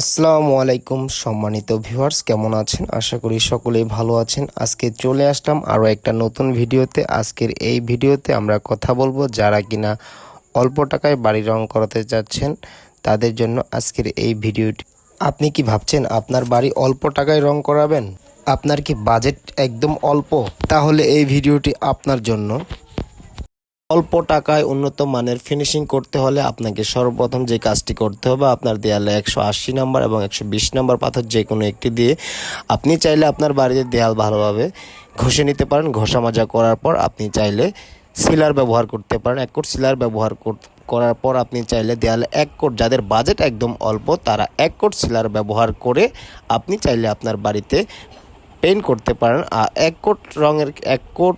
আসসালামু আলাইকুম সম্মানিত ভিউয়ার্স, কেমন আছেন? আশা করি সকলেই ভালো আছেন। আজকে চলে আসলাম আরও একটা নতুন ভিডিওতে। আজকের এই ভিডিওতে আমরা কথা বলব যারা কিনা অল্প টাকায় বাড়ি রং করাতে যাচ্ছেন তাদের জন্য আজকের এই ভিডিওটি। আপনি কি ভাবছেন আপনার বাড়ি অল্প টাকায় রং করাবেন? আপনার কি বাজেট একদম অল্প? তাহলে এই ভিডিওটি আপনার জন্য। অল্প টাকায় উন্নত মানের ফিনিশিং করতে হলে আপনাকে সর্বপ্রথম যে কাজটি করতে হবে, আপনার দেয়ালে একশো আশি নাম্বার এবং একশো বিশ নাম্বার পাথর যে কোনো একটি দিয়ে আপনি চাইলে আপনার বাড়িতে দেয়াল ভালোভাবে ঘষে নিতে পারেন। ঘষা মাজা করার পর আপনি চাইলে সিলার ব্যবহার করতে পারেন। এক কোট সিলার ব্যবহার কর- করার পর আপনি চাইলে দেয়ালে এক কোট, যাদের বাজেট একদম অল্প, তারা এক কোট সিলার ব্যবহার করে আপনি চাইলে আপনার বাড়িতে পেইন্ট করতে পারেন। আর এক কোট রঙের, এক কোট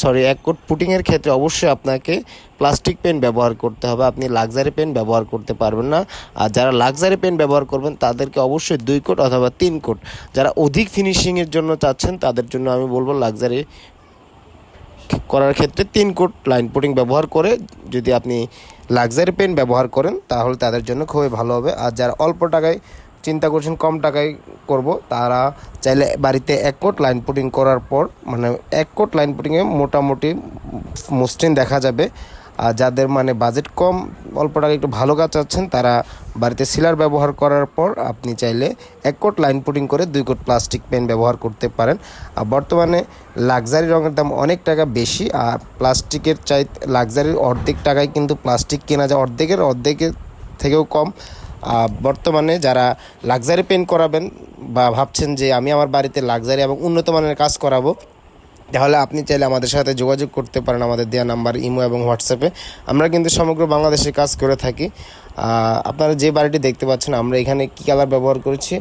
সরি, এক কোট পুটিংয়ের ক্ষেত্রে অবশ্যই আপনাকে প্লাস্টিক পেন ব্যবহার করতে হবে। আপনি লাক্সারি পেন ব্যবহার করতে পারবেন না। আর যারা লাক্সারি পেন ব্যবহার করবেন, তাদেরকে অবশ্যই দুই কোট অথবা তিন কোট। যারা অধিক ফিনিশিংয়ের জন্য চাচ্ছেন, তাদের জন্য আমি বলব লাক্সারি করার ক্ষেত্রে তিন কোট লাইন পুটিং ব্যবহার করে যদি আপনি লাক্সারি পেন ব্যবহার করেন, তাহলে তাদের জন্য খুবই ভালো হবে। আর যারা অল্প টাকায় চিন্তা করছেন কম টাকায় করব। তারা চাইলে বাড়িতে এক কোট লাইন পুটিং করার পর মানে এক কোট লাইন পুটিংয়ে মোটামুটি মসৃণ দেখা যাবে। আর যাদের মানে বাজেট কম, অল্প টাকা একটু ভালো কাজ চাচ্ছেন, তারা বাড়িতে সিলার ব্যবহার করার পর আপনি চাইলে এক কোট লাইন পুটিং করে দুই কোট প্লাস্টিক পেন ব্যবহার করতে পারেন। আর বর্তমানে লাক্সারি রঙের দাম অনেক টাকা বেশি, আর প্লাস্টিকের চাই লাক্সারির অর্ধেক টাকায় কিন্তু প্লাস্টিক কেনা যায়। অর্ধেকের অর্ধেকের থেকেও কম। বর্তমানে যারা লাক্সারি পেন করাবেন বা ভাবছেন যে আমি আমার বাড়িতে লাক্সারি এবং উন্নত মানের কাজ করাবো, তাহলে আপনি চাইলে আমাদের সাথে যোগাযোগ করতে পারেন আমাদের দেওয়া নাম্বার ইমো এবং হোয়াটসঅ্যাপে। আমরা কিন্তু সমগ্র বাংলাদেশে কাজ করে থাকি। আপনারা যে বাড়িটি দেখতে পাচ্ছেন, আমরা এখানে কী কালার ব্যবহার করেছি?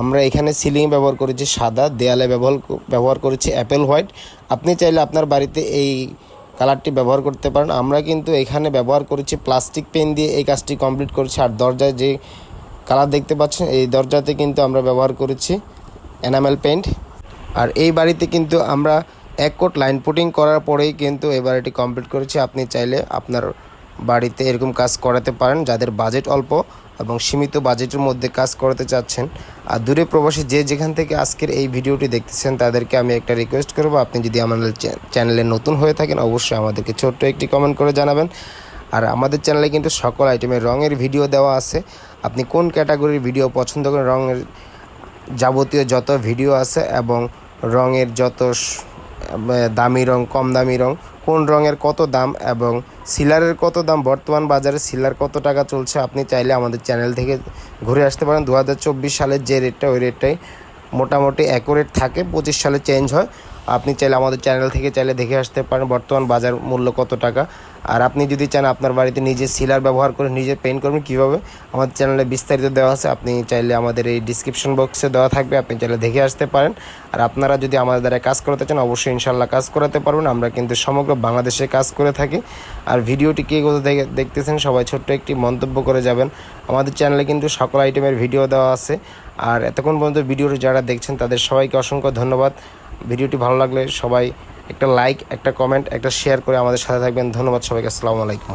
আমরা এখানে সিলিং ব্যবহার করেছি, সাদা, দেয়ালে ব্যবহার ব্যবহার করেছি অ্যাপেল হোয়াইট আপনি চাইলে আপনার বাড়িতে এই কালারটি ব্যবহার করতে পারেন। আমরা কিন্তু এখানে ব্যবহার করেছি প্লাস্টিক পেন দিয়ে এই কাজটি কমপ্লিট করেছি। আর দরজায় যে কালার দেখতে পাচ্ছেন, এই দরজাতে কিন্তু আমরা ব্যবহার করেছি এনামেল পেন্ট আর এই বাড়িতে কিন্তু আমরা এক কোট লাইন পুটিং করার পরেই কিন্তু এই বাড়িটি কমপ্লিট করেছি। আপনি চাইলে আপনার বাড়িতে এরকম কাজ করাতে পারেন যাদের বাজেট অল্প এবং সীমিত বাজেটের মধ্যে কাজ করাতে চাচ্ছেন। আর দূরে প্রবাসী যে যেখান থেকে আজকের এই ভিডিওটি দেখতেছেন, তাদেরকে আমি একটা রিকোয়েস্ট করব, আপনি যদি আমাদের চ্যানেলে নতুন হয়ে থাকেন, অবশ্যই আমাদেরকে ছোট্ট একটি কমেন্ট করে জানাবেন। আর আমাদের চ্যানেলে কিন্তু সকল আইটেমের রঙের ভিডিও দেওয়া আছে। আপনি কোন ক্যাটাগরির ভিডিও পছন্দ করেন, রঙের যাবতীয় যত ভিডিও আছে এবং রঙের যত দামি রং, কম দামি রং, কোন রঙের কত দাম এবং সিলারের কত দাম, বর্তমান বাজারে সিলার কত টাকা চলছে আপনি চাইলে আমাদের চ্যানেল থেকে ঘুরে আসতে পারেন। দু হাজার চব্বিশ সালের যে রেটটা, ওই রেটটাই মোটামুটি অ্যাকুরেট থাকে, পঁচিশ সালে চেঞ্জ হয়। আপনি চাইলে আমাদের চ্যানেল থেকে চাইলে দেখে আসতে পারেন বর্তমান বাজার মূল্য কত টাকা। আর আপনি যদি চান আপনার বাড়িতে নিজে সিলার ব্যবহার করে নিজে পেইন্ট করবেন কীভাবে, আমাদের চ্যানেলে বিস্তারিত দেওয়া আছে, আপনি চাইলে আমাদের এই ডিসক্রিপশন বক্সে দেওয়া থাকবে, আপনি চাইলে দেখে আসতে পারেন। আর আপনারা যদি আমাদের দ্বারা কাজ করাতে চান, অবশ্যই ইনশাল্লাহ কাজ করাতে পারবেন, আমরা কিন্তু সমগ্র বাংলাদেশে কাজ করে থাকি। আর ভিডিওটি কে কোথাও দেখে দেখতেছেন, সবাই ছোট্ট একটি মন্তব্য করে যাবেন। আমাদের চ্যানেলে কিন্তু সকল আইটেমের ভিডিও দেওয়া আছে। আর এতক্ষণ পর্যন্ত ভিডিওটি যারা দেখছেন, তাদের সবাইকে অসংখ্য ধন্যবাদ। ভিডিওটি ভালো লাগলে সবাই একটা লাইক একটা কমেন্ট একটা শেয়ার করে আমাদের সাথে থাকবেন। ধন্যবাদ সবাইকে, আসসালামু আলাইকুম।